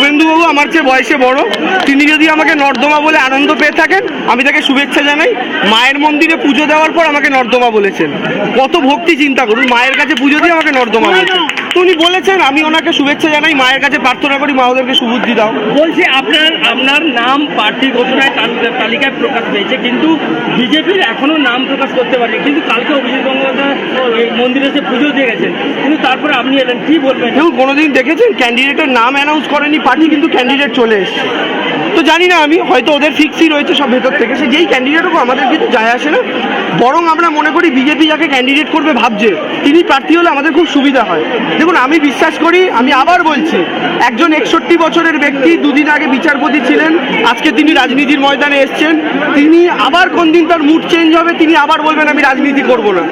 শুভেন্দুবাবু আমার চেয়ে বয়সে বড়। তিনি যদি আমাকে নর্দমা বলে আনন্দ পেয়ে থাকেন, আমি তাকে শুভেচ্ছা জানাই। মায়ের মন্দিরে পুজো দেওয়ার পর আমাকে নর্দমা বলেছেন। কত ভক্তি চিন্তা করুন, মায়ের কাছে পুজো দিয়ে আমাকে নর্দমা বলেছেন। উনি বলেছেন আমি ওনাকে শুভেচ্ছা জানাই মায়ের কাছে প্রার্থনা করি মা ওদেরকে সুবুদ্ধি দাও। বলছি আপনার আপনার নাম প্রার্থী ঘোষণায় তালিকায় প্রকাশ পেয়েছে কিন্তু বিজেপির এখনও নাম প্রকাশ করতে পারেনি। কিন্তু কালকে অভিজিৎ গঙ্গোপাধ্যায় মন্দিরে এসে পুজো দিয়ে গেছেন। কিন্তু তারপরে আপনি এলেন কি বলবেন? দেখুন কোনোদিন দেখেছেন? ক্যান্ডিডেটের নাম অ্যানাউন্স করেনি পার্টি কিন্তু ক্যান্ডিডেট চলে এসছে। তো জানি না আমি, হয়তো ওদের ফিক্সই রয়েছে সব ভেতর থেকে। সে যেই ক্যান্ডিডেট হোক, আমাদের কিন্তু যায় আসে না। বরং আমরা মনে করি বিজেপি যাকে ক্যান্ডিডেট করবে ভাবছে, তিনি প্রার্থী হলে আমাদের খুব সুবিধা হয়। দেখুন, আমি বিশ্বাস করি, আমি আবার বলছি, একজন একষট্টি বছরের ব্যক্তি দুদিন আগে বিচারপতি ছিলেন, আজকে তিনি রাজনীতির ময়দানে এসছেন। তিনি আবার কোন দিন তার মুড চেঞ্জ হবে, তিনি আবার বলবেন, আমি রাজনীতি করব না।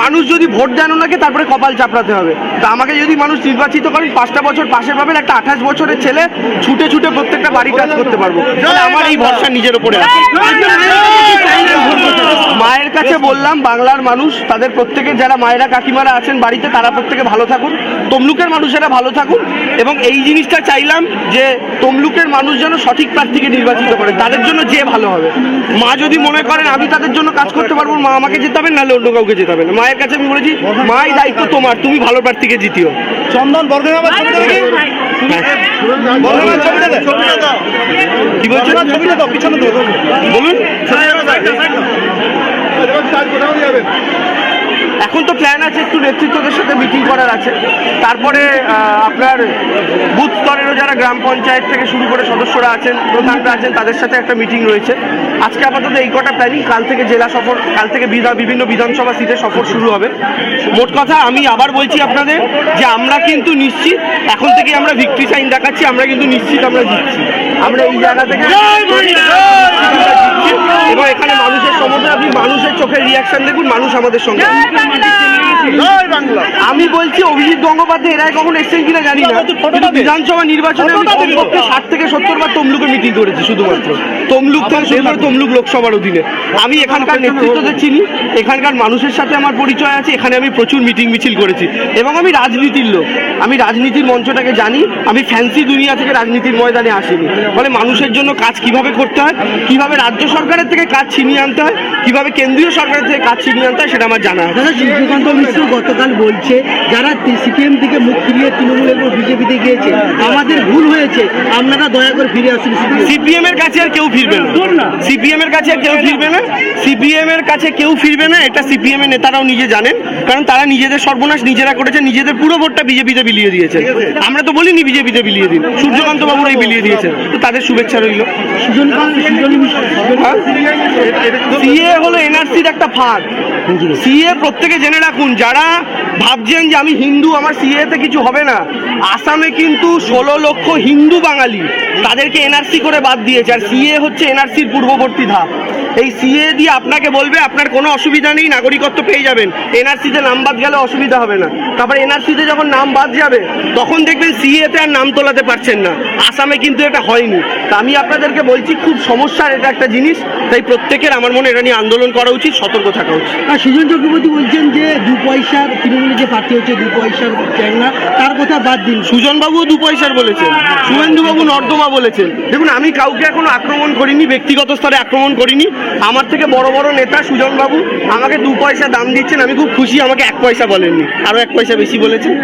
মানুষ যদি ভোট দেন ওনাকে, তারপরে কপাল চাপড়াতে হবে। তা আমাকে যদি মানুষ নির্বাচিত করেন, পাঁচটা বছর পাশে পাবেন, একটা আঠাশ বছরের ছেলে ছুটে ছুটে প্রত্যেকটা বাড়ি কাজ করতে পারব। তাহলে আমার এই ভরসা নিজের মায়ের কাছে বললাম, বাংলার মানুষ, তাদের যারা মায়েরা কাকিমারা আছেন বাড়িতে, তারা প্রত্যেকে ভালো থাকুন। তমলুকের মানুষেরা ভালো থাকুন। এবং এই জিনিসটা চাইলাম যে তমলুকের মানুষ যেন সঠিক প্রার্থীকে নির্বাচিত করে। তাদের জন্য যে ভালো হবে। মা যদি মনে করেন, আমি তাদের জন্য কাজ করতে পারব, মা আমাকে যেতে হবে নাহলে অন্য কাউকে জেতাবেন মায়ের কাছে আমি বলেছি, মাই দায়িত্ব তোমার, তুমি ভালো প্রার্থীকে জিতিও। চন্দন বর্গনামার কি বলছেন? ছবিটা দাও পিছনে দাও বলুন। এখন তো প্ল্যান আছে নেতৃত্বদের সাথে মিটিং করার আছে। তারপরে আপনার বুথ স্তরেরও যারা গ্রাম পঞ্চায়েত থেকে শুরু করে সদস্যরা আছেন প্রধানরা আছেন তাদের সাথে একটা মিটিং রয়েছে। আজকে আপাতত এই কটা প্ল্যানিং কাল থেকে জেলা সফর কাল থেকে বিধা বিভিন্ন বিধানসভা সিটে সফর শুরু হবে। মোট কথা আমি আবার বলছি আপনাদের যে আমরা কিন্তু নিশ্চিত এখন থেকে আমরা ভিক্টরি সাইন দেখাচ্ছি আমরা কিন্তু নিশ্চিত আমরা জিতছি। আমরা এই জায়গা থেকে এবং এখানে মানুষের সমর্থন আপনি মানুষের চোখের রিয়াকশন দেখুন মানুষ আমাদের সঙ্গে বলছি অভিজিৎ গঙ্গোপাধ্যায় এরাই কখন এসছেন কিনা জানি না। কিন্তু বিধানসভা নির্বাচনে আমি কমপক্ষে ষাট থেকে সত্তর বার তমলুকে মিটিং করেছি শুধুমাত্র। তমলুক থেকে শুরু করে তমলুক লোকসভার অধীনে। আমি এখানকার নেতৃত্বদের চিনি এখানকার মানুষের সাথে আমার পরিচয় আছে এখানে আমি প্রচুর মিটিং মিছিল করেছি। এবং আমি রাজনীতির লোক। আমি রাজনীতির মঞ্চটাকে জানি। আমি ফ্যান্সি দুনিয়া থেকে রাজনীতির ময়দানে আসিনি। ফলে মানুষের জন্য কাজ কীভাবে করতে হয় কীভাবে রাজ্য সরকারের থেকে কাজ ছিনিয়ে আনতে হয় কীভাবে কেন্দ্রীয় সরকারের থেকে কাজ ছিনিয়ে আনতে হয় সেটা আমার জানা আছে। গতকাল বলছে যারা সিপিএম থেকে মুখ ফিরিয়ে তৃণমূলের উপর বিজেপিতে গিয়েছে আমাদের ভুল হয়েছে। আপনারা দয়া করে ফিরে আসুন সিপিএম। এর কাছে আর কেউ ফিরবে না। সিপিএম এর কাছে আর কেউ ফিরবে না। সিপিএম এর কাছে কেউ ফিরবে না এটা সিপিএম এর নেতারাও নিজে জানেন। কারণ তারা নিজেদের সর্বনাশ নিজেরা করেছে নিজেদের পুরো ভোটটা বিজেপিতে বিলিয়ে দিয়েছে। আমরা তো বলিনি বিজেপিতে বিলিয়ে দিন। সূর্যকান্ত বাবুরাই বিলিয়ে দিয়েছে। তো তাদের শুভেচ্ছা রইল। মিশ্র সিএ হলো এনআরসির একটা ফাঁদ। সিএ প্রত্যেকে জেনে রাখুন যারা ভাবছেন যে আমি হিন্দু, আমার সিএতে কিছু হবে না। আসামে কিন্তু ষোলো লক্ষ হিন্দু বাঙালি, তাদেরকে এনআরসি করে বাদ দিয়েছে, আর সিএ হচ্ছে এনআরসির পূর্ববর্তী ধাপ। এই সিএ দিয়ে আপনাকে বলবে আপনার কোনো অসুবিধা নেই নাগরিকত্ব পেয়ে যাবেন। এনআরসিতে নাম বাদ গেলে অসুবিধা হবে না। তারপর এনআরসিতে যখন নাম বাদ যাবে তখন দেখবেন সিএতে আর নাম তোলাতে পারছেন না। আসামে কিন্তু এটা হয়নি। তা আমি আপনাদেরকে বলছি খুব সমস্যার এটা একটা জিনিস। তাই প্রত্যেকের আমার মনে এটা নিয়ে আন্দোলন করা উচিত সতর্ক থাকা উচিত। আর সুজন চক্রবর্তী বলছেন যে দু পয়সার তৃণমূলে যে প্রার্থী হচ্ছে দু পয়সার চ্যাংলা তার কথা বাদ দিন। সুজনবাবু দু পয়সার বলেছেন শুভেন্দুবাবু নর্দমা বলেছেন। দেখুন আমি কাউকে এখনও আক্রমণ করিনি ব্যক্তিগত স্তরে আক্রমণ করিনি। আমার থেকে বড় বড় নেতা সুজনবাবু আমাকে দু পয়সা দাম দিচ্ছেন আমি খুব খুশি আমাকে এক পয়সা বলেননি আরও এক পয়সা বেশি বলেছেন।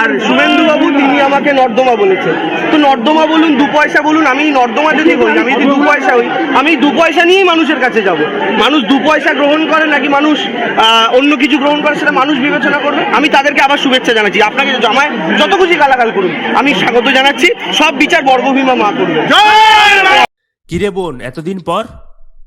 আর শুভেন্দুবাবু তিনি আমাকে নর্দমা বলেছেন। তো নর্দমা বলুন দু পয়সা বলুন আমি নর্দমা যদি হই আমি যদি দু পয়সা হই আমি দু পয়সা নিয়েই মানুষের কাছে যাব। মানুষ দু পয়সা গ্রহণ করে নাকি মানুষ আহ, অন্য কিছু গ্রহণ করে সেটা মানুষ বিবেচনা করবে? আমি তাদেরকে আবার শুভেচ্ছা জানাচ্ছি। আপনাকে জামায় যত খুশি গালাগাল করুন আমি স্বাগত জানাচ্ছি। সব বিচার বর্গভীমা মা করবে। কিরে বোন এতদিন পর?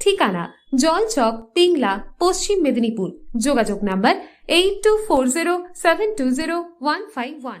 ঠিকানা জলচক তিংলা পশ্চিম মেদিনীপুর। যোগাযোগ number eight two four zero seven two zero one five one